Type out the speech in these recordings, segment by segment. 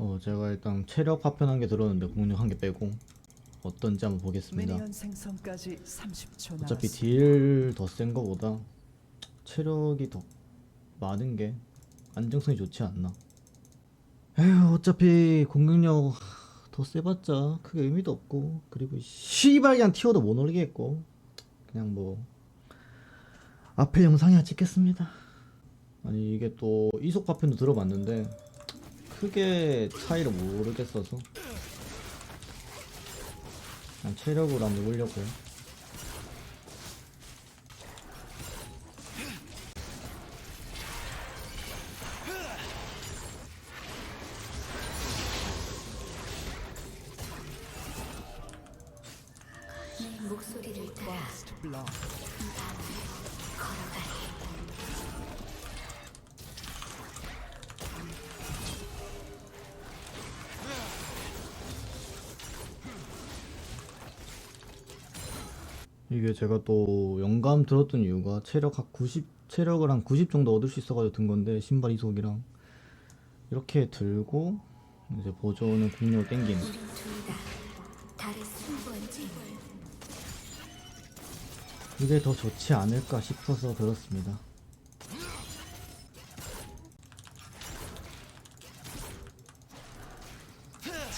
어 제가 일단 체력 파편 한 개 들었는데 공룡 한 개 빼고 어떤지 한번 보겠습니다. 미니언 생성까지 30초 어차피 남았습니다. 딜 더 센 거보다 체력이 더 많은 게 안정성이 좋지 않나. 에휴 어차피 공격력 더 세봤자 크게 의미도 없고 그리고 씨발 그냥 튀어도 못 올리겠고 그냥 뭐 앞에 영상이야 찍겠습니다. 아니 이게 또 이속 파편도 들어봤는데 크게 차이를 모르겠어서 그냥 체력으로 한번 올려고요. 내 목소리를 따라 blood. 이게 제가 또 영감 들었던 이유가 체력 한 90, 체력을 한 90 정도 얻을 수 있어가지고 든 건데 신발 이속이랑 이렇게 들고 이제 보조는 공룡 땡기는 이게 더 좋지 않을까 싶어서 들었습니다.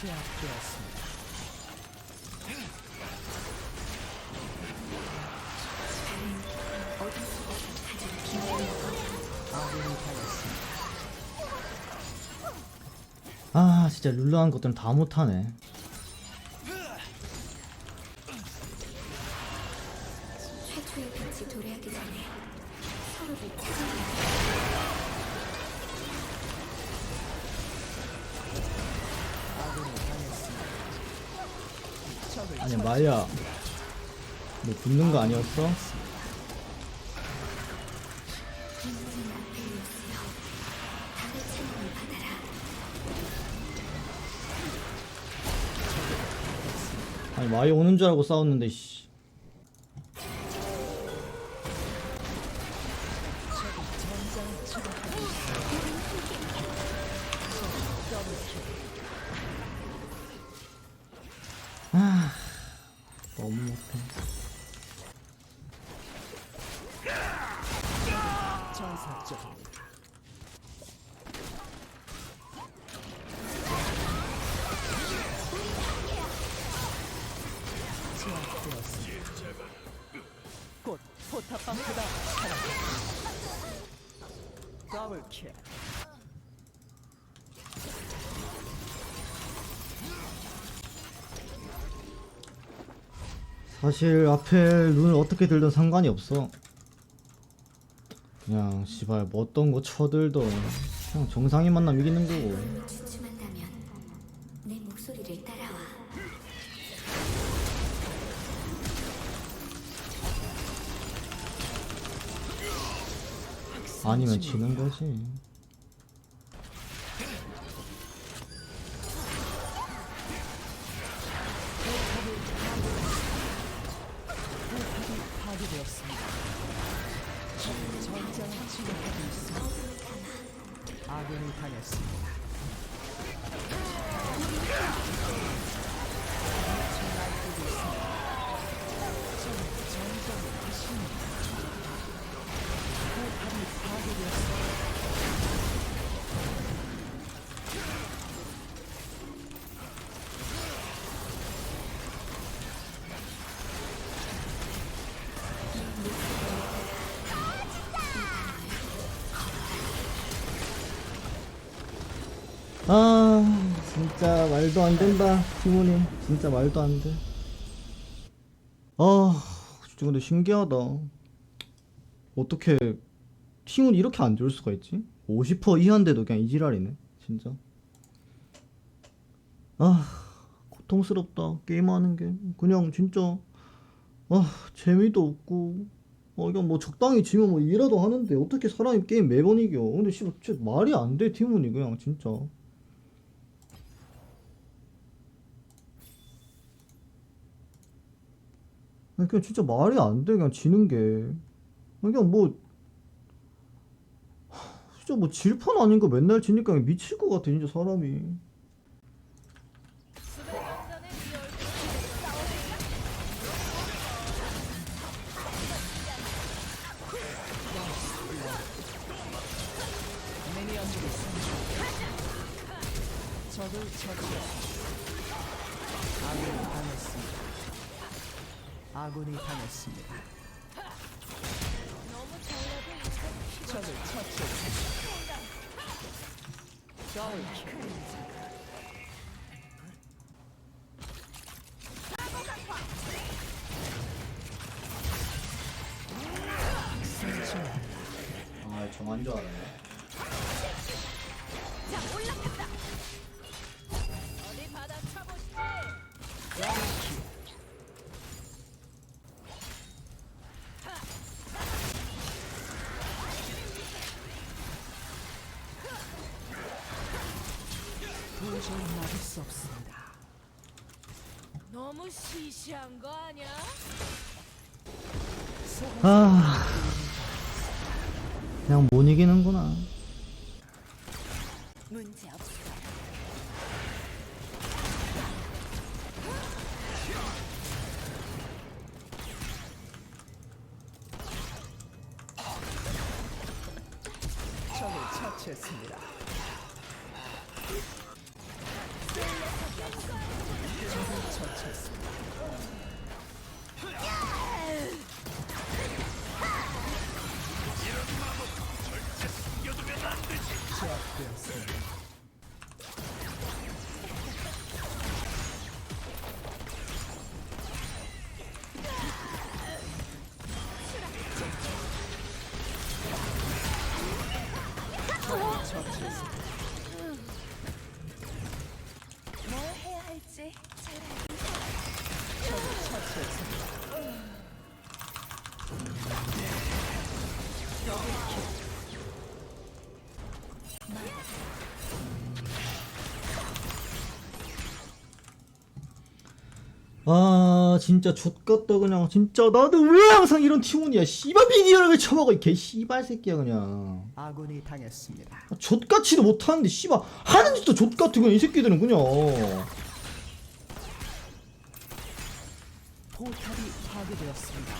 제압되었습니다. 아 진짜 룰러 한 것들은 다 못하네. 아니 마야 뭐 붙는 거 아니었어? 아니 마이 오는 줄 알고 싸웠는데 씨. 킬. 사실 앞에 룬을 어떻게 들든 상관이 없어. 그냥 씨발 뭐 어떤 거 쳐들던 그냥 정상이 만남 이기는 거고. 아니면 지는 거지. 아군이 당했습니다. 아 진짜 말도 안 된다 티모님 진짜 말도 안 돼. 아 진짜 근데 신기하다. 어떻게 팀은 이렇게 안 좋을 수가 있지? 50% 이하인데도 그냥 이지랄이네 진짜. 아 고통스럽다 게임하는 게 그냥 진짜 아 재미도 없고 어 이건 뭐 적당히 지면 뭐 이라도 하는데 어떻게 사람이 게임 매번 이겨 근데 씨발 말이 안 돼 팀원이 그냥 진짜 그냥 진짜 말이 안 돼. 그냥 지는 게. 그냥 뭐 진짜 뭐 질판 아닌 거 맨날 지니까 미칠 것 같아 진짜 사람이. 저도 저도 아군이 당했습니다. 적을 처치했습니다. 더블킬. 승진. 아 정한 줄 알았네 도저히 막을 수 없습니다. 너무 시시한 거 아니야? 아 그냥 못 이기는구나 문제 없어. 적을 처치했습니다. 뭘 해야 할지 잘 처치했습니다. 아 진짜 좆같다 그냥. 진짜 나도 왜 항상 이런 팀원이야? 씨발 비디오를 왜 쳐먹어 이개 씨발 새끼야 그냥. 아군이 당했습니다. 아, 좆같이도 못하는데 씨발. 하는 짓도 좆같아 그냥 이 새끼들은 그냥 포탑이 파괴되었습니다.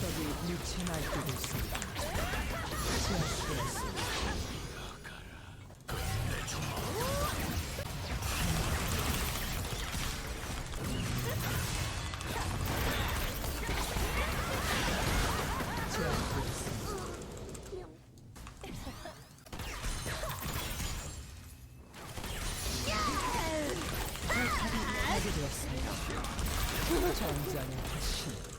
날뛰고 미쳐 날뛰고 있습니다. 제압되었습니다. 차온지아 니.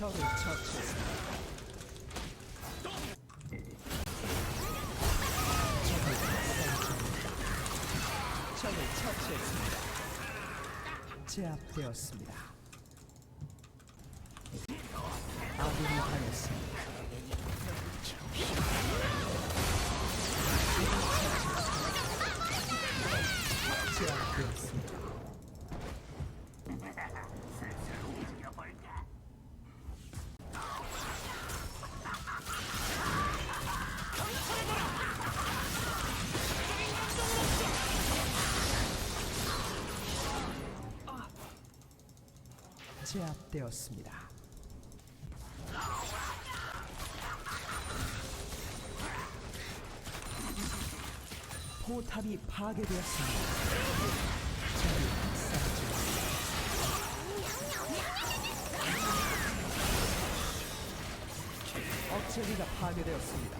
적을 처치했습니다. 적을 처치했습니다. 적을 처치했습니다. 제압되었습니다. 아군이 당했습니다. 제압되었습니다. 포탑이 파괴되었습니다. 억제기가 파괴되었습니다.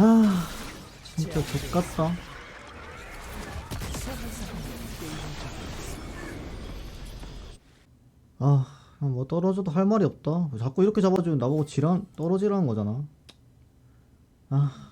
아 진짜 족같다. 아, 뭐 떨어져도 할 말이 없다. 자꾸 이렇게 잡아주면 나보고 지랄 떨어지라는 거잖아. 아,